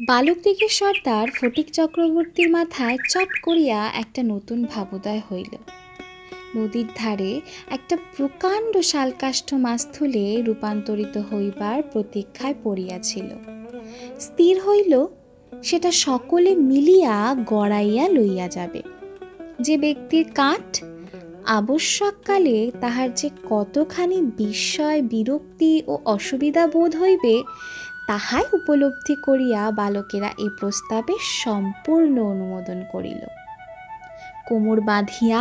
বালক দিকে সর্দার ফটিক চক্রবর্তীর মাথায় চট করিয়া একটা নতুন ভাবোদয় হইল। নদীর ধারে একটা প্রকাণ্ড শালকাষ্ঠ মাস্থলে রূপান্তরিত হইবার প্রতীক্ষায় পড়িয়াছিল। স্থির হইল, সেটা সকলে মিলিয়া গড়াইয়া লইয়া যাবে। যে ব্যক্তির কাঠ আবশ্যককালে তাহার যে কতখানি বিস্ময়, বিরক্তি ও অসুবিধা বোধ হইবে তাহাই উপলব্ধি করিয়া বালকেরা এই প্রস্তাবে সম্পূর্ণ অনুমোদন করিল। কোমর বাঁধিয়া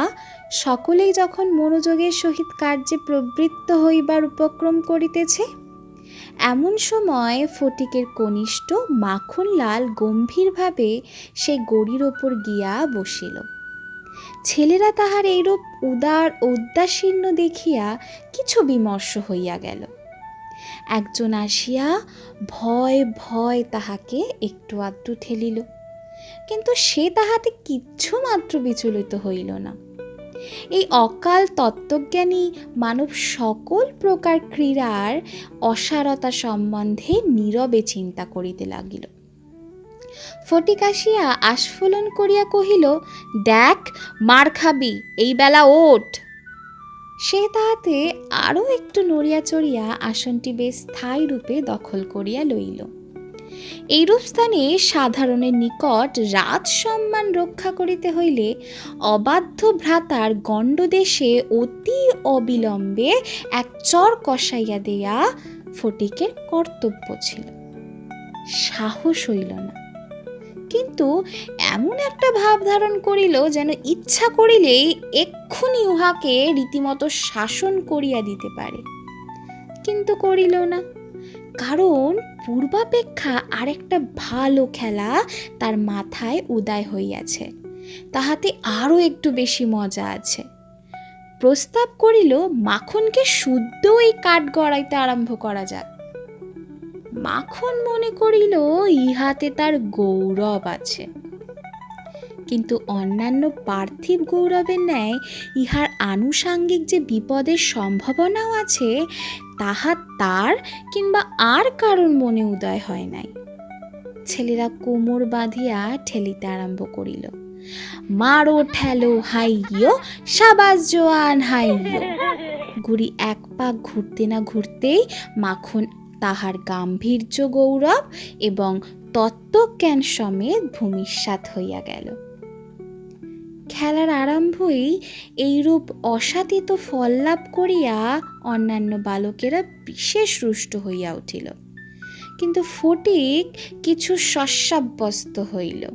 সকলেই যখন মনোযোগের সহিত কার্যে প্রবৃত্ত হইবার উপক্রম করিতেছে, এমন সময় ফটিকের কনিষ্ঠ মাখনলাল গম্ভীরভাবে সে গড়ির ওপর গিয়া বসিল। ছেলেরা তাহার এইরূপ উদার উদাসীন্য দেখিয়া কিছু বিমর্ষ হইয়া গেল। একজন আসিয়া ভয় ভয় তাহাকে একটু আধটু ঠেলিল। কিন্তু সে তাহাতে কিচ্ছু মাত্র বিচলিত হইল না। এই অকাল তত্ত্বজ্ঞানী মানব সকল প্রকার ক্রীড়ার অসারতা সম্বন্ধে নীরবে চিন্তা করিতে লাগিল। ফটিক আসিয়া আস্ফলন করিয়া কহিল, দেখ, মার খাবি, এই বেলা ওঠ। সে তাহাতে আরও একটু নড়িয়া চড়িয়া আসনটি বেশ স্থায়ী রূপে দখল করিয়া লইল। এইরূপ স্থানে সাধারণের নিকট রাজ সম্মান রক্ষা করিতে হইলে অবাধ্য ভ্রাতার গণ্ডদেশে অতি অবিলম্বে এক চর কষাইয়া দেয়া ফটিকের কর্তব্য ছিল। সাহস হইল না। কিন্তু এমন একটা ভাব ধারণ করিল যেন ইচ্ছা করিলেই এক্ষুনি উহাকে রীতিমতো শাসন করিয়া দিতে পারে। কিন্তু করিল না। কারণ পূর্বাপেক্ষা আরেকটা ভালো খেলা তার মাথায় উদয় হইয়াছে। তাহাতে আরও একটু বেশি মজা আছে। প্রস্তাব করিল, মাখনকে শুদ্ধ এই কাঠ গড়াইতে আরম্ভ করা যাক। মাখন মনে করিল ইহাতে তার গৌরব আছে। কিন্তু অন্যান্য পার্থিব গৌরবের ন্যায় ইহার আনুষাঙ্গিক যে বিপদের সম্ভাবনাও আছে, তাহা তার কিংবা আর কারণ মনে উদয় হয় নাই। ছেলেরা কোমর বাঁধিয়া ঠেলিতে আরম্ভ করিল। মারো ঠেলো, হাইয়ো, সাবাস জোয়ান, হাইয়ো। গুড়ি এক পাক ঘুরতে না ঘুরতেই মাখন তাহার গাম্ভীর্য গৌরব এবং তত্ত্বজ্ঞান সমেত ভূমিষ্যাত হইয়া গেল। খেলার আরম্ভই এইরূপ অসাতিত ফল লাভ করিয়া অন্যান্য বালকেরা বিশেষ রুষ্ট হইয়া উঠিল। কিন্তু ফটিক কিছু শস্যাব্যস্ত হইল।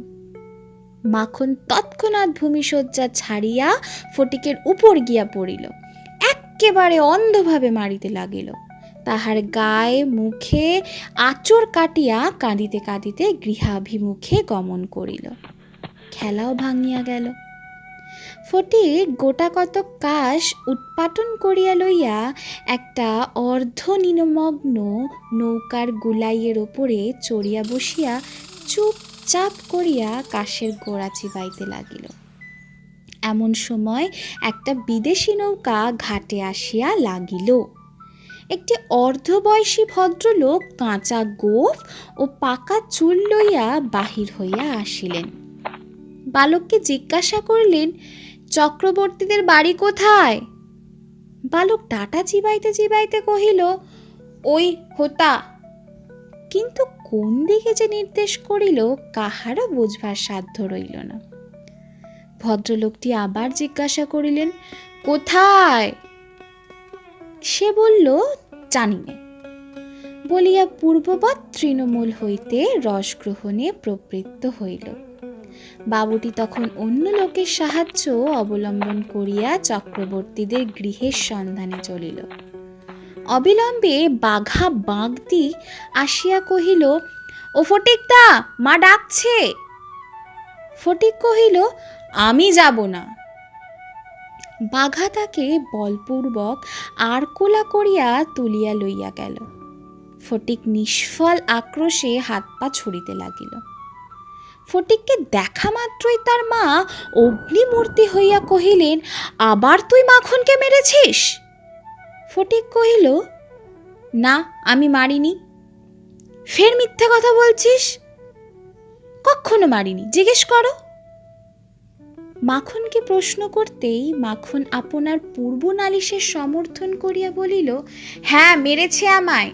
মাখন তৎক্ষণাৎ ভূমিশয্যা ছাড়িয়া ফটিকের উপর গিয়া পড়িল। এক্কেবারে অন্ধভাবে মারিতে লাগিল। তাহার গায়ে মুখে আচর কাটিয়া কাঁদিতে কাঁদিতে গৃহাভিমুখে গমন করিল। খেলাও ভাঙিয়া গেল। ফটিক গোটা কত কাশ উৎপাটন করিয়া লইয়া একটা অর্ধ নিনমগ্ন নৌকার গুলাইয়ের ওপরে চড়িয়া বসিয়া চুপচাপ করিয়া কাশের গোড়া চিবাইতে লাগিল। এমন সময় একটা বিদেশি নৌকা ঘাটে আসিয়া লাগিল। একটি অর্ধবয়সী ভদ্রলোক কাঁচা গোফ ও পাকা চুল লইয়া বাহির হইয়া আসিলেন। বালককে জিজ্ঞাসা করিলেন, চক্রবর্তীদের বাড়ি কোথায়? বালক ডাটা চিবাইতে চিবাইতে কহিল, ওই হোতা। কিন্তু কোন দিকে যে নির্দেশ করিল কাহারও বুঝবার সাধ্য রইল না। ভদ্রলোকটি আবার জিজ্ঞাসা করিলেন, কোথায়? সে বলল জানি নে বলিয়া পূর্ববৎ তৃণমূল হইতে রসগ্রহণে প্রবৃত্ত হইল। বাবুটি তখন অন্য লোকের সাহায্য অবলম্বন করিয়া চক্রবর্তীদের গৃহের সন্ধানে চলিল। অবিলম্বে বাঘা বাগদি আসিয়া কহিল, ও ফটিকদা, মা ডাকছে। ফটিক কহিল, আমি যাব না। বাঘা তাকে বলপূর্বক আরকোলা করিয়া তুলিয়া লইয়া গেল। ফটিক নিষ্ফল আক্রোশে হাত পা ছুড়িতে লাগিল। ফটিককে দেখা মাত্রই তার মা অগ্নিমূর্তি হইয়া কহিলেন, আবার তুই মাখনকে মেরেছিস? ফটিক কহিল, না, আমি মারিনি। ফের মিথ্যে কথা বলছিস? কখনো মারিনি, জিজ্ঞেস করো। মাখনকে প্রশ্ন করতেই মাখন আপনার পূর্ব নালিশের সমর্থন করিয়া বলিল হ্যাঁ মেরেছে আমায়।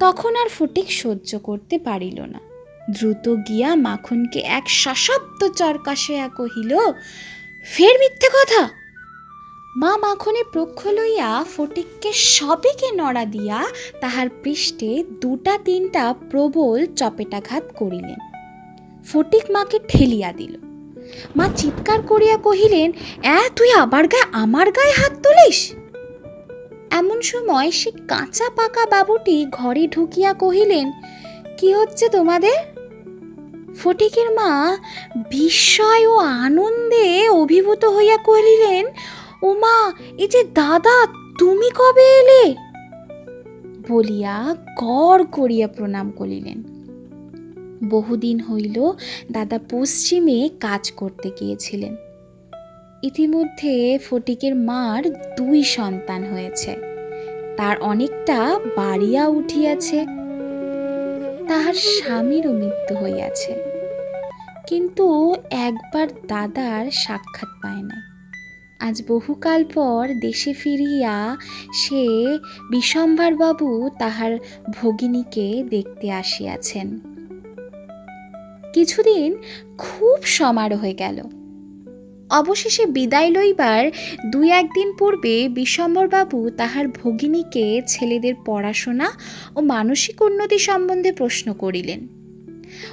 তখন আর ফটিক সহ্য করতে পারিল না। দ্রুত গিয়া মাখনকে এক সশব্দ চরকাশিয়া কহিল, ফের মিথ্যে কথা? মা মাখনে প্রক্ষ লইয়া ফটিককে সবেকে নড়া দিয়া তাহার পৃষ্ঠে দুটা তিনটা প্রবল চপেটাঘাত করিলেন। ফটিক মাকে ঠেলিয়া দিল। মা চিৎকার করিয়া কহিলেন অ্যা তুই আবার গায়ে, আমার গায়ে হাত তুলিস? এমন সময় সে কাঁচা পাকা বাবুটি ঘরে ঢুকিয়া কহিলেন, কি হচ্ছে তোমাদের? ফটিকের মা বিস্ময় ও আনন্দে অভিভূত হইয়া কহিলেন, ও মা এই যে দাদা, তুমি কবে এলে? বলিয়া গড় করিয়া প্রণাম করিলেন। বহুদিন হইল দাদা পশ্চিমে কাজ করতে গিয়েছিলেন। ইতিমধ্যে ফটিকের মার দুই সন্তান হয়েছে। তার অনেকটা বাড়িয়া উঠিয়াছে। তাহার স্বামীরও মৃত্যু হইয়াছে। কিন্তু একবার দাদার সাক্ষাৎ পায় নাই। আজ বহুকাল পর দেশে ফিরিয়া সে বিশম্ভারবাবু তাহার ভগিনীকে দেখতে আসিয়াছেন। কিছুদিন খুব সমারোহে গেল। অবশেষে বিদায় লইবার দুই একদিন পূর্বে বিশম্বরবাবু তাহার ভগিনীকে ছেলেদের পড়াশোনা ও মানসিক উন্নতি সম্বন্ধে প্রশ্ন করিলেন।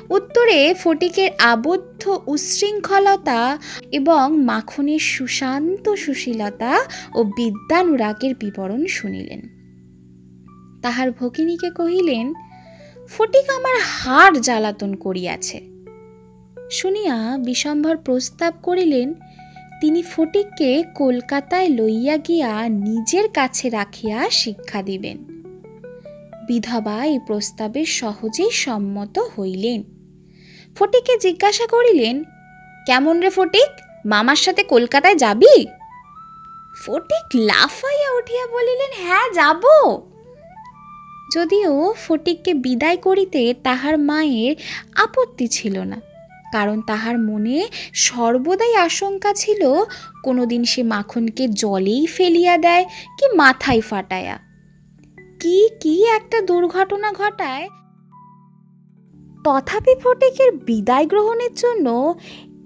উত্তরে ফটিকের আবদ্ধ উচ্ছৃঙ্খলতা এবং মাখনের সুশান্ত সুশীলতা ও বিদ্যানুরাগের বিবরণ শুনিলেন। তাহার ভগিনীকে কহিলেন, ফটিক আমার হাড় জ্বালাতন করিয়াছে। শুনিয়া বিশম্ভর প্রস্তাব করিলেন, তিনি ফটিককে কলকাতায় লইয়া গিয়া নিজের কাছে রাখিয়া শিক্ষা দিবেন। বিধবা এই প্রস্তাবে সহজেই সম্মত হইলেন। ফটিককে জিজ্ঞাসা করিলেন, কেমন রে ফটিক, মামার সাথে কলকাতায় যাবি? ফটিক লাফাইয়া উঠিয়া বলিলেন হ্যাঁ যাব। যদিও ফটিককে বিদায় করিতে তাহার মায়ের আপত্তি ছিল না। কারণ তাহার মনে সর্বদাই আশঙ্কা ছিল, কোনোদিন সে মাখনকে জলেই ফেলিয়া দেয় কি মাথায় ফাটায়া। কি কি একটা দুর্ঘটনা ঘটায়। তথাপি ফটিকের বিদায় গ্রহণের জন্য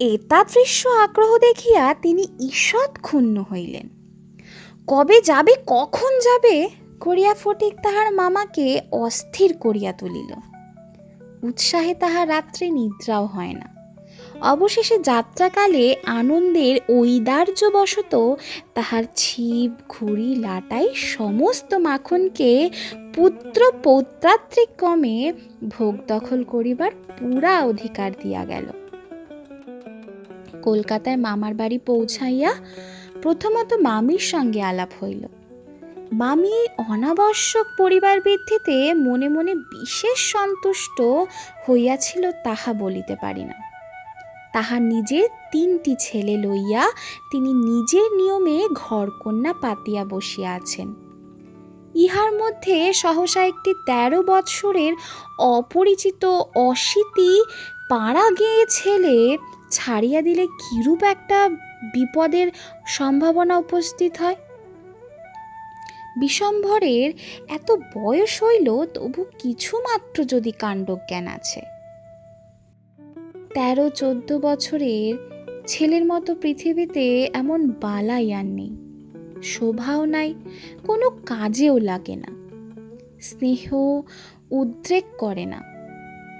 এতাদৃশ্য আগ্রহ দেখিয়া তিনি ঈষৎ ক্ষুণ্ণ হইলেন। কবে যাবে, কখন যাবে করিয়া ফটিক তাহার মামাকে অস্থির করিয়া তুলিল। উৎসাহে তাহার রাত্রে নিদ্রাও হয় না। অবশেষে যাত্রাকালে আনন্দের ঐদার্যবশত তাহার ছিপ, ঘুড়ি, লাটাই সমস্ত মাখনকে পুত্র পৌত্রাত্রিক ক্রমে ভোগ দখল করিবার পুরা অধিকার দিয়া গেল। কলকাতায় মামার বাড়ি পৌঁছাইয়া প্রথমত মামির সঙ্গে আলাপ হইল। মামি অনাবশ্যক পরিবার বৃদ্ধিতে মনে মনে বিশেষ সন্তুষ্ট হইয়াছিল তাহা বলিতে পারি না তাহার নিজের তিনটি ছেলে লইয়া তিনি নিজের নিয়মে ঘরকন্যা পাতিয়া বসিয়া আছেন। ইহার মধ্যে সহসা একটি তেরো বৎসরের অপরিচিত অশীতি পাড়া গেয়ে ছেলে ছাড়িয়া দিলে কিরূপ একটা বিপদের সম্ভাবনা উপস্থিত হয়? বিশম্ভরের এত বয়স হইল তবু কিছুমাত্র যদি কাণ্ডজ্ঞান আছে। তেরো চোদ্দ বছরের ছেলের মতো পৃথিবীতে এমন বালাই আর নেই। শোভাও নাই, কোনো কাজেও লাগে না। স্নেহ উদ্রেক করে না।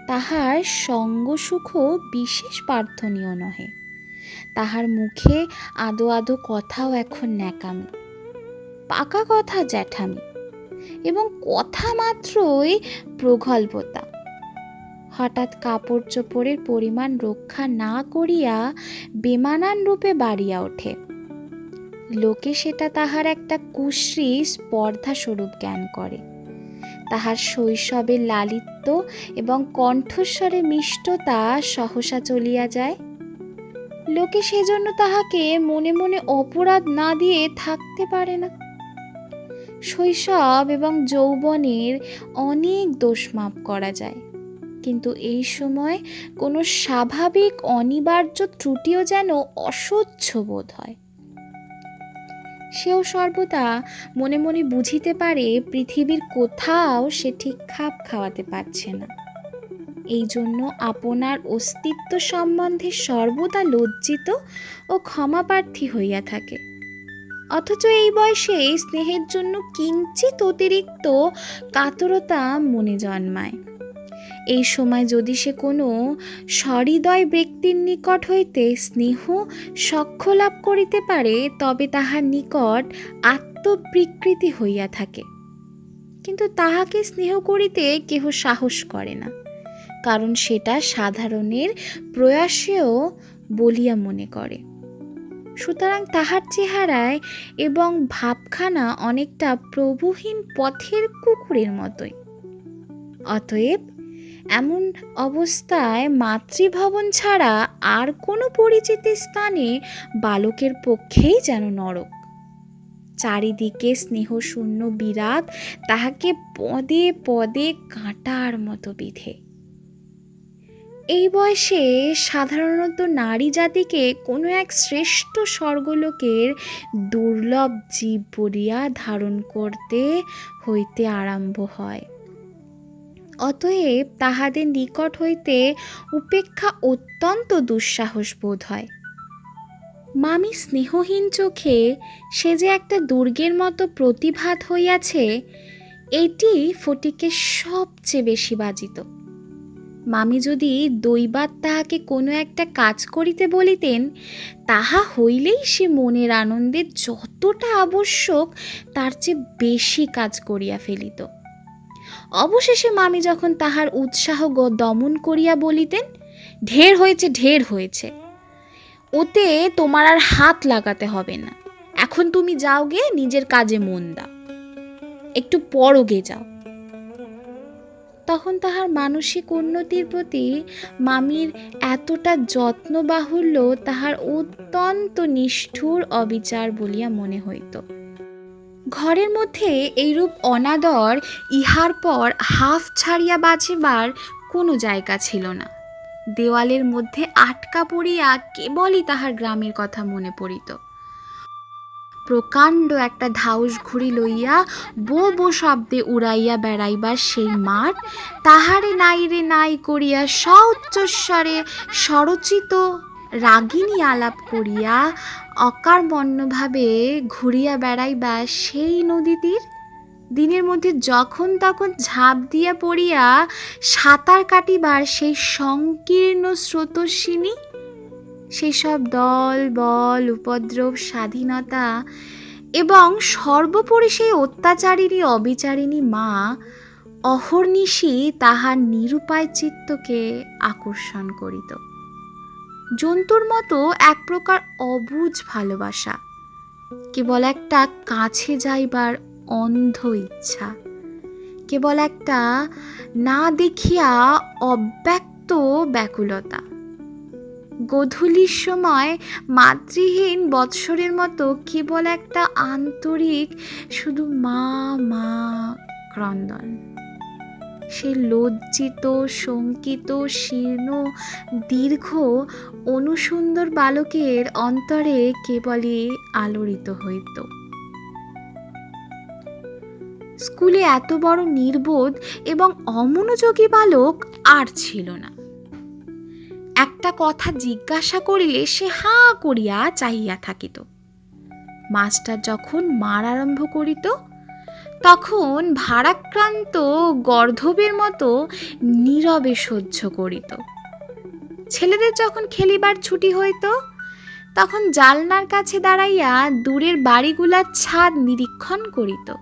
তাহার সঙ্গ সুখ বিশেষ প্রার্থনীয় নহে। তাহার মুখে আদো আদো কথাও এখন ন্যাকামি। পাকা কথা জ্যাঠামি। এবং কথা মাত্রই প্রগল্ভতা। হঠাৎ কাপড় চোপড়ের পরিমাণ রক্ষা না করিয়া বেমানান রূপে বাড়িয়া ওঠে। লোকে সেটা তাহার একটা কুশ্রী স্পর্ধা স্বরূপ জ্ঞান করে। তাহার শৈশবের লালিত্য এবং কণ্ঠস্বরে মিষ্টতা সহসা চলিয়া যায়। লোকে সেজন্য তাহাকে মনে মনে অপরাধ না দিয়ে থাকতে পারে না। শৈশব এবং যৌবনের অনেক দোষ মাপ করা যায়। কিন্তু এই সময় কোনো স্বাভাবিক অনিবার্য ত্রুটিও যেন অসহ্য বোধ হয়। সেও সর্বদা মনে মনে বুঝিতে পারে পৃথিবীর কোথাও সে ঠিক খাপ খাওয়াতে পারছে না। এই জন্য আপনার অস্তিত্ব সম্বন্ধে সর্বদা লজ্জিত ও ক্ষমাপ্রার্থী হইয়া থাকে। অথচ এই বয়সে স্নেহের জন্য কিঞ্চিত অতিরিক্ত কাতরতা মনে জন্মায়। এই সময় যদি সে কোনো সহৃদয় ব্যক্তির নিকট হইতে স্নেহ সক্ষ লাভ করিতে পারে, তবে তাহার নিকট আত্মবিকৃতি হইয়া থাকে। কিন্তু তাহাকে স্নেহ করিতে কেহ সাহস করে না, কারণ সেটা সাধারণের প্রয়াসেও বলিয়া মনে করে। সুতরাং তাহার চেহারায় এবং ভাবখানা অনেকটা প্রভুহীন পথের কুকুরের মতোই। অতএব এমন অবস্থায় মাতৃভবন ছাড়া আর কোনো পরিচিত স্থানে বালকের পক্ষেই যেন নরক। চারিদিকে স্নেহশূন্য বিরাট তাহাকে পদে পদে কাঁটার মতো বিধে। এই বয়সে সাধারণত নারী জাতিকে কোনো এক শ্রেষ্ঠ স্বর্গলোকের দুর্লভ জীব বলিয়া ধারণ করতে হইতে আরম্ভ হয়। অতএব তাহাদের নিকট হইতে উপেক্ষা অত্যন্ত দুঃসাহস বোধ হয়। মামি স্নেহহীন চোখে সে যে একটা দুর্গের মতো প্রতিভাত হইয়াছে, এটি ফটিকে সবচেয়ে বেশি বাজিত। মামি যদি দৈবাত তাহাকে কোনো একটা কাজ করিতে বলিতেন, তাহা হইলেই সে মনের আনন্দে যতটা আবশ্যক তার চেয়ে বেশি কাজ করিয়া ফেলিত। অবশেষে মামি যখন তাহার উৎসাহ দমন করিয়া বলিতেন, ঢের হয়েছে ঢের হয়েছে। ওতে তোমার আর হাত লাগাতে হবে না। এখন তুমি যাও গে, নিজের কাজে মন দাও। একটু পরও গে যাও। তখন তাহার মানসিক উন্নতির প্রতি মামির এতটা যত্ন বাহুল্য, তাহার অত্যন্ত নিষ্ঠুর অবিচার বলিয়া মনে হইত। ঘরের মধ্যে এইরূপ অনাদর ইহার পর হাফ ছাড়িয়া বাঁচিবার কোনো জায়গা ছিল না। দেওয়ালের মধ্যে আটকা পড়িয়া কেবলই তাহার গ্রামের কথা মনে পড়িত। প্রকাণ্ড একটা ধাউস ঘুড়ি লইয়া বো বো শব্দে উড়াইয়া বেড়াইবার সেই মাঠ তাহারে নাই রে নাই করিয়া সউচ্চস্বরে স্বরচিত রাগিনী আলাপ করিয়া অকারমন্যভাবে ঘুরিয়া বেড়াইবা সেই নদী তীর দিনের মধ্যে যখন তখন ঝাঁপ দিয়া পড়িয়া সাঁতার কাটিবার সেই সংকীর্ণ স্রোতস্বিনী? সেসব দল, বল, উপদ্রব, স্বাধীনতা এবং সর্বোপরি সেই অত্যাচারিণী, অবিচারিণী মা অহর্নিশি তাহার নিরুপায় চিত্তকে আকর্ষণ করিত। জন্তুর মতো এক প্রকার অবুঝ ভালোবাসা, কেবল একটা কাছে যাইবার অন্ধ ইচ্ছা, কেবল একটা না দেখিয়া অব্যক্ত ব্যাকুলতা। গধূলির সময় মাতৃহীন বৎসরের মতো কেবল একটা আন্তরিক শুধু মা মা ক্রন্দন। সে লজ্জিত, শঙ্কিত, শীর্ণ, দীর্ঘ, অনুসুন্দর বালকের অন্তরে কেবলই আলোড়িত হইত। স্কুলে এত বড় নির্বোধ এবং অমনোযোগী বালক আর ছিল না। একটা কথা জিজ্ঞাসা করিলে সে হা করিয়া চাহিয়া থাকিত। মাস্টার যখন মার আরম্ভ করিত তখন ভারাক্রান্ত গর্ধবের মতো নীরবে সহ্য করিত। ছেলেদের যখন খেলিবার ছুটি হইত, তখন জালনার কাছে দাঁড়াইয়া দূরের বাড়িগুলার ছাদ নিরীক্ষণ করিত।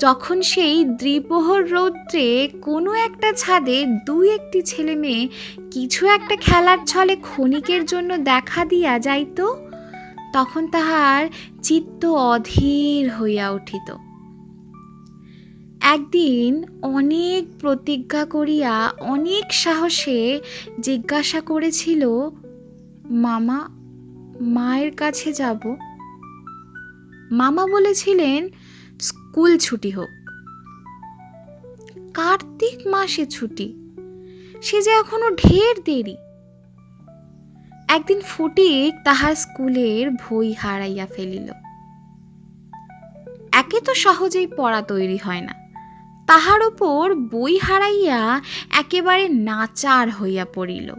যখন সেই দ্বিপ্রহর রৌদ্রে কোনো একটা ছাদে দুই একটি ছেলে মেয়ে কিছু একটা খেলার ছলে ক্ষণিকের জন্য দেখা দিয়া যাইত, তখন তাহার চিত্ত অধীর হইয়া উঠিত। একদিন অনেক প্রতিজ্ঞা করিয়া, অনেক সাহসে জিজ্ঞাসা করেছিল, মামা, মায়ের কাছে যাব? মামা বলেছিলেন, স্কুল ছুটি হোক। কার্তিক মাসে ছুটি। সে যে এখনও ঢের দেরি। একদিন ফটিক তাহার স্কুলের বই হারাইয়া ফেলিল। একে তো সহজেই পড়া তৈরি হয় না। তাহার ওপর বই হারাইয়া একেবারে নাচার হইয়া পড়িল।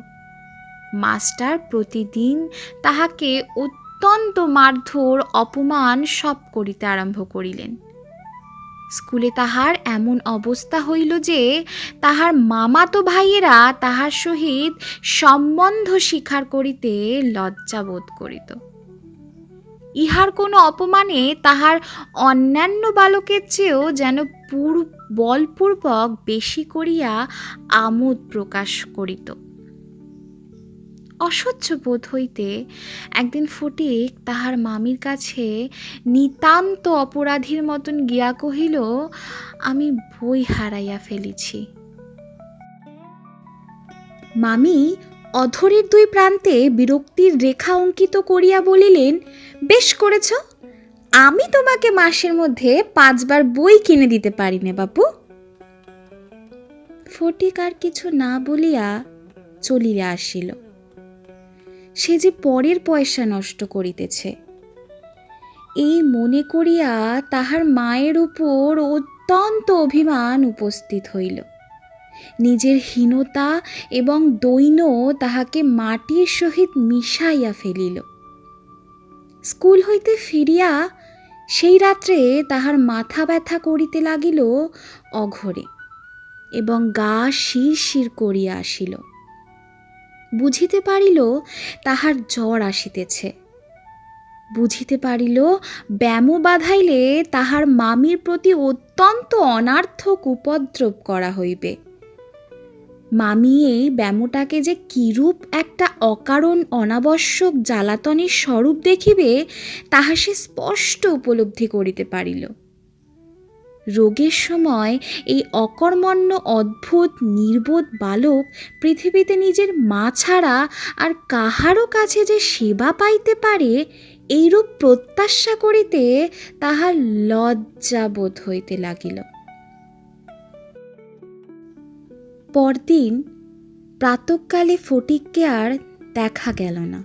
মাস্টার প্রতিদিন তাহাকে অত্যন্ত মারধর অপমান সব করিতে আরম্ভ করিলেন। স্কুলে তাহার এমন অবস্থা হইল যে, তাহার মামাতো ভাইয়েরা তাহার সহিত সম্বন্ধ স্বীকার করিতে লজ্জা বোধ করিত। ইহার কোনো অপমানে তাহার অন্যান্য বালকের চেয়েও যেন পূর বলপূর্বক বেশি করিয়া আমোদ প্রকাশ করিত। অসহ্য বোধ হইতে একদিন ফটিক তাহার মামির কাছে নিতান্ত অপরাধীর মতন গিয়া কহিল, আমি বই হারাইয়া ফেলিছি মামি অধরের দুই প্রান্তে বিরক্তির রেখা অঙ্কিত করিয়া বলিলেন, বেশ করেছ। আমি তোমাকে মাসের মধ্যে পাঁচবার বই কিনে দিতে পারি না বাপু। ফটিক আর কিছু না বলিয়া চলিয়া আসিল। সে যে পরের পয়সা নষ্ট করিতেছে। এই মনে করিয়া তাহার মায়ের উপর অত্যন্ত অভিমান উপস্থিত হইল। নিজের হীনতা এবং দৈন্য তাহাকে মাটির সহিত মিশাইয়া ফেলিল। স্কুল হইতে ফিরিয়া সেই রাত্রে তাহার মাথা ব্যথা করিতে লাগিল অঘরে এবং গা শির শির করিয়া আসিল। বুঝিতে পারিল তাহার জ্বর আসিতেছে। বুঝিতে পারিল ব্যামো বাধাইলে তাহার মামির প্রতি অত্যন্ত অনার্থক উপদ্রব করা হইবে। মামি এই ব্যামোটাকে যে কিরূপ একটা অকারণ অনাবশ্যক জ্বালাতনের স্বরূপ দেখিবে, তাহা সে স্পষ্ট উপলব্ধি করিতে পারিল। রোগের সময় এই অকর্মণ্য, অদ্ভুত, নির্বোধ বালক পৃথিবীতে নিজের মা ছাড়া আর কাহারও কাছে যে সেবা পাইতে পারে, এইরূপ প্রত্যাশা করিতে তাহার লজ্জা বোধ হইতে লাগিল। পরদিন প্রাতকালে ফটিককে আর দেখা গেল না।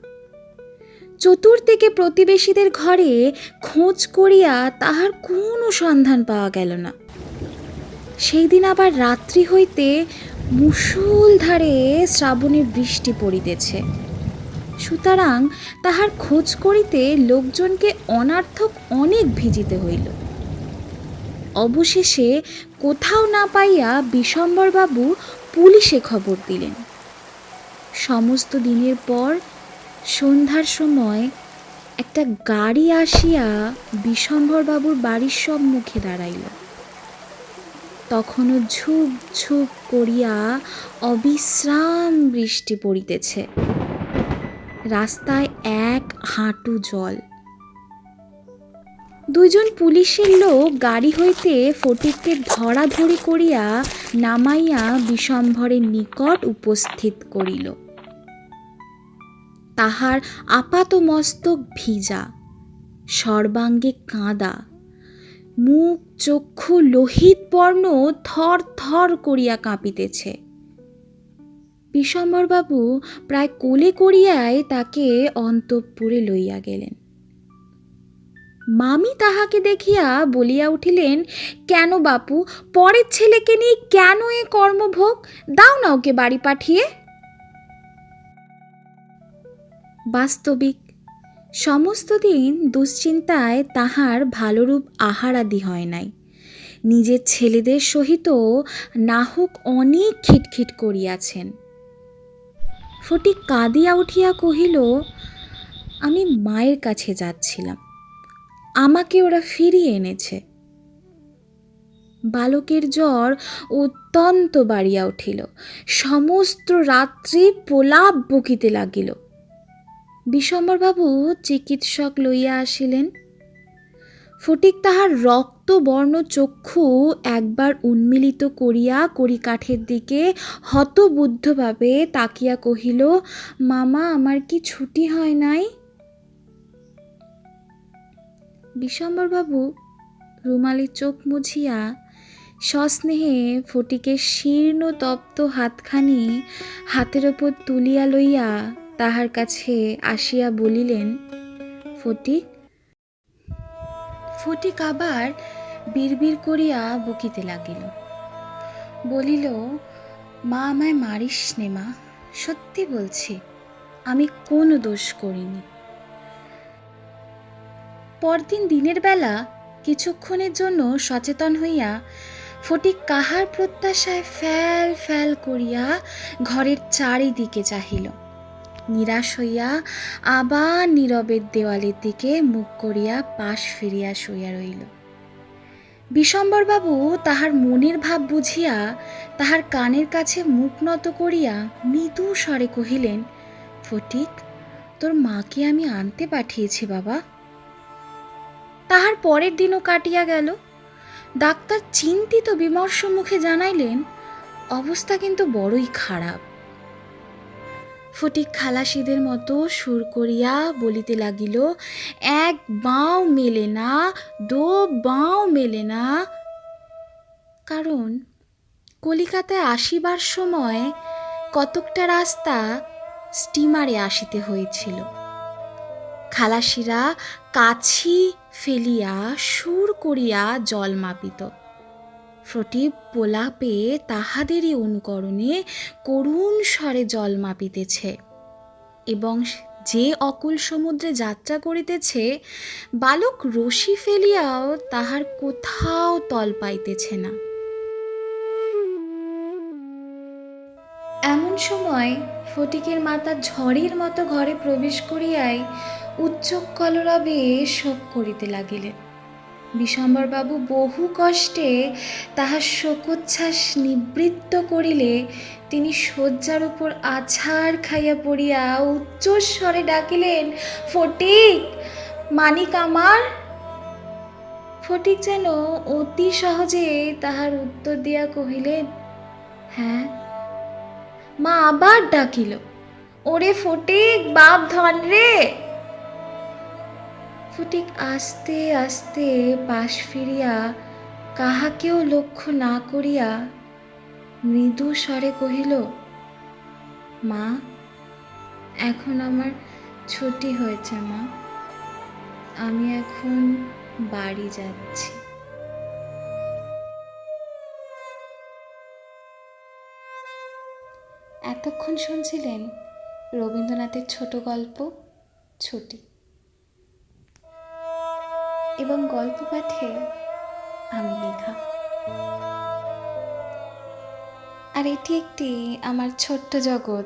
চতুর্দিকে প্রতিবেশীদের ঘরে খোঁজ করিয়া তাহার কোনো সন্ধান পাওয়া গেল না। সেই দিন আবার রাত্রি হইতে মুষলধারে শ্রাবণের বৃষ্টি পড়িতেছে। সুতরাং তাহার খোঁজ করিতে লোকজনকে অনার্থক অনেক ভিজিতে হইল। অবশেষে কোথাও না পাইয়া বিশম্বরবাবু পুলিশে খবর দিলেন। সমস্ত দিনের পর সন্ধ্যার সময় একটা গাড়ি আসিয়া বিশম্বরবাবুর বাড়ির সম্মুখে দাঁড়াইল। তখনও ঝুপ ঝুপ করিয়া অবিশ্রাম বৃষ্টি পড়িতেছে। রাস্তায় এক হাঁটু জল। দুইজন পুলিশের লোক গাড়ি হইতে ফটিককে ধরাধরি করিয়া নামাইয়া বিশম্ভরের নিকট উপস্থিত করিল। তাহার আপাত মস্তক ভিজা, সর্বাঙ্গে কাঁদা, মুখ, চক্ষু, লোহিত বর্ণ থর থর করিয়া কাঁপিতেছে। বিশম্বরবাবু প্রায় কোলে করিয়াই তাকে অন্তঃপুরে লইয়া গেলেন। মামি তাহাকে দেখিয়া বলিয়া উঠিলেন, কেন বাপু, পরের ছেলেকে নিয়ে কেন এ কর্মভোগ? দাও না ওকে বাড়ি পাঠিয়ে। বাস্তবিক। সমস্ত দিন দুশ্চিন্তায় তাহার ভালোরূপ আহারাদি হয় নাই। নিজের ছেলেদের সহিত নাহক অনেক খিটখিট করিয়াছেন। ফটিক কাঁদিয়া উঠিয়া কহিল, আমি মায়ের কাছে যাচ্ছিলাম। আমাকে ওরা ফিরিয়ে এনেছে। বালকের জ্বর অত্যন্ত বাড়িয়া উঠিল। সমস্ত রাত্রি পোলাপ বকিতে লাগিল। বিশম্বরবাবু চিকিৎসক লইয়া আসিলেন। ফটিক তাহার রক্তবর্ণ চক্ষু একবার উন্মিলিত করিয়া কড়িকাঠের দিকে হতবুদ্ধভাবে তাকিয়া কহিল, মামা, আমার কি ছুটি হয় নাই? বিশম্বরবাবু রুমালি চোখ মুছিয়া সস্নেহে ফটিকের শীর্ণ তপ্ত হাতখানি হাতের ওপর তুলিয়া লইয়া তাহার কাছে আসিয়া বলিলেন, ফটিক ফটিক আবার বিড়বিড় করিয়া বকিতে লাগিল। বলিল, মা আমায় মারিস নে মা, সত্যি বলছি, আমি কোনো দোষ করিনি। পরদিন দিনের বেলা কিছুক্ষণের জন্য সচেতন হইয়া ফটিক কাহার প্রত্যাশায় ফ্যাল ফ্যাল করিয়া ঘরের চারিদিকে চাহিল। নিরাশ হইয়া আবার নীরবের দেওয়ালের দিকে মুখ করিয়া পাশ ফিরিয়া শুইয়া রইল বিশম্বরবাবু তাহার মনের ভাব বুঝিয়া তাহার কানের কাছে মুখ নত করিয়া মৃদু স্বরে কহিলেন, ফটিক, তোর মাকে আমি আনতে পাঠিয়েছি বাবা। তাহার পরের দিনও কাটিয়া গেল। ডাক্তার চিন্তিত বিমর্ষ মুখে জানাইলেন, অবস্থা কিন্তু বড়ই খারাপ। ফটিক খালাসিদের মতো সুর করিয়া বলিতে লাগিল, এক বাঁও মেলে না, দো বাঁও মেলে না। কারণ কলিকাতায় আসিবার সময় কতকটা রাস্তা স্টিমারে আসিতে হয়েছিল। খালাসিরা কাছি ফেলিয়া সুর করিয়া জল মাপিত। ফ্রটিপ পোলাপে তাহাদেরই অনুকরণে করুণ স্বরে জল মাপিতেছে এবং যে অকুল সমুদ্রে যাত্রা করিতেছে, বালক রশি ফেলিয়াও তাহার কোথাও তল পাইতেছে না। সময় ফটিকের মাতা ঝড়ের মতো ঘরে প্রবেশ করিয়াই উচ্চ কলরবে শোক করিতে লাগিলেন। বিশম্বরবাবু বহু কষ্টে তাহার শোকোচ্ছ্বাস নিবৃত্ত করিলে তিনি শয্যার উপর আছাড় খাইয়া পড়িয়া উচ্চস্বরে ডাকিলেন, ফটিক, মানিক আমার? ফটিক যেন অতি সহজে তাহার উত্তর দিয়া কহিলেন হ্যাঁ মা আবার ডাকিল, ওরে ফটিক, বাপ ধন রে! ফটিক আস্তে আস্তে পাশ ফিরিয়া কাহাকেও লক্ষ্য না করিয়া মৃদু স্বরে কহিল, মা, এখন আমার ছুটি হয়েছে মা। আমি এখন বাড়ি যাচ্ছি। এতক্ষণ শুনছিলেন রবীন্দ্রনাথের ছোট গল্প, ছুটি। এবং গল্প পাঠে আমি লেখা আর এটি একটি আমার ছোট্ট জগৎ,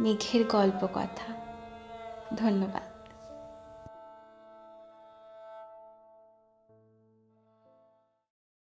মেঘের গল্প কথা ধন্যবাদ।